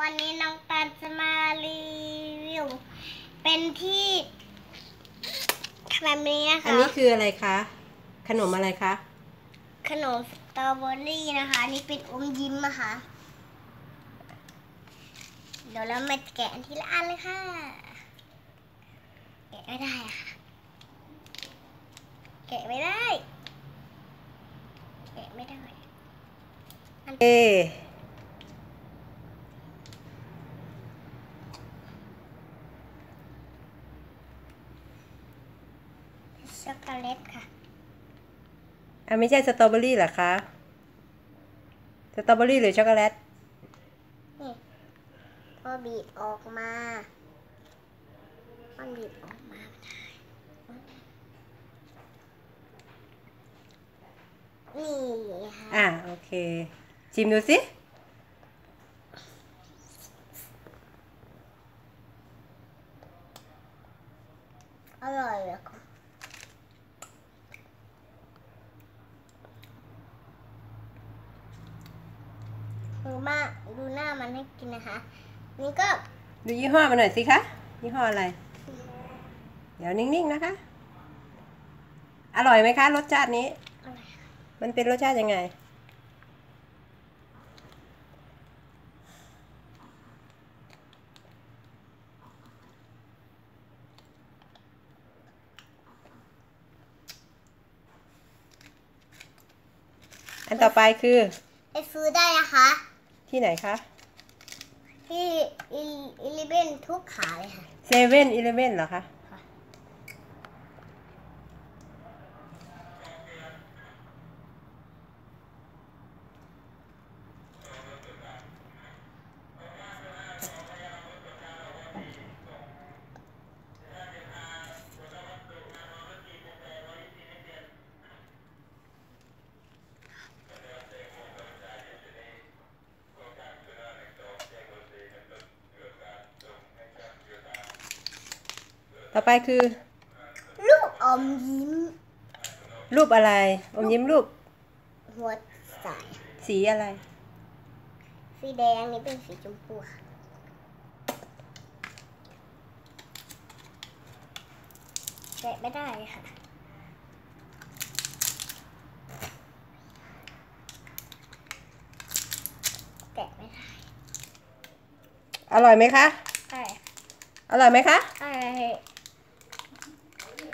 วันนี้น้องตาลจะมารีวิว เป็นที่ทำแบบนี้นะคะ อันนี้คืออะไรคะ ขนมอะไรคะ ขนมสตรอเบอรี่นะคะ อันนี่เป็นอมยิ้มนะคะ เดี๋ยวเรามาแกะทีละอันเลยค่ะ แกะไม่ได้อะค่ะ แกะไม่ได้ แกะไม่ได้ เอ ช็อกโกแลตค่ะอะไม่ใช่สตรอเบอรี่เหรอคะสตรอเบอรี่หรือช็อกโกแลตนี่พอบีบออกมามันบีบออกมาไม่ได้นี่ค่ะอะโอเค ชิมดูสิอร่อยเลยค่ะ ดูมาดูหน้ามันให้กินนะคะ นี่ก็ดูยี่ห้อมาหน่อยสิคะยี่ห้ออะไร เดี๋ยวนิ่งๆนะคะ อร่อยไหมคะรสชาตินี้อะไรมันเป็นรสชาติยังไง อันต่อไปคือ ไปซื้อได้นะคะ ที่ไหนคะ ที่อิลิเบนทุกขาเลยค่ะเซเว่นอีเลเว่นเหรอคะ ต่อไปคือลูกอมยิ้ม รูปอะไรอมยิ้มรูป หัวใสสีอะไร สีแดงนี่เป็นสีชมพูค่ะแกะไม่ได้ค่ะ แกะไม่ได้ อร่อยไหมคะได้อร่อยไหมคะได้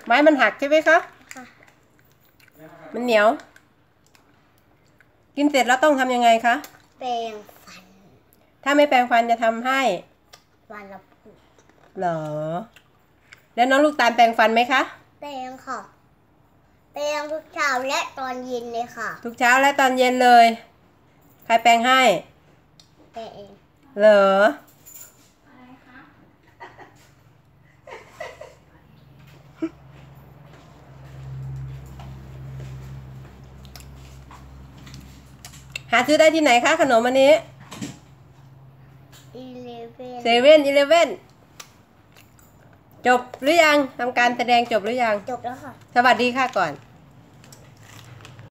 ไม้มันหักใช่ไหมคะค่ะ มันเหนียว กินเสร็จแล้วต้องทำยังไงคะ แปรงฟัน ถ้าไม่แปรงฟันจะทำให้วันละผูเหรอ แล้วน้องลูกตาลแปรงฟันไหมคะ แปรงค่ะ แปรงทุกเช้าและตอนเย็นเลยค่ะ ทุกเช้าและตอนเย็นเลย ใครแปรงให้ แปรงเอง เหรอาซื้อได้ที่ไหนคะขนมอันนี้อีเลเวนเซเว่นอีเลเว่นจบหรือยังทำการแสดงจบหรือยัง จบแล้วค่ะ สวัสดีค่ะก่อน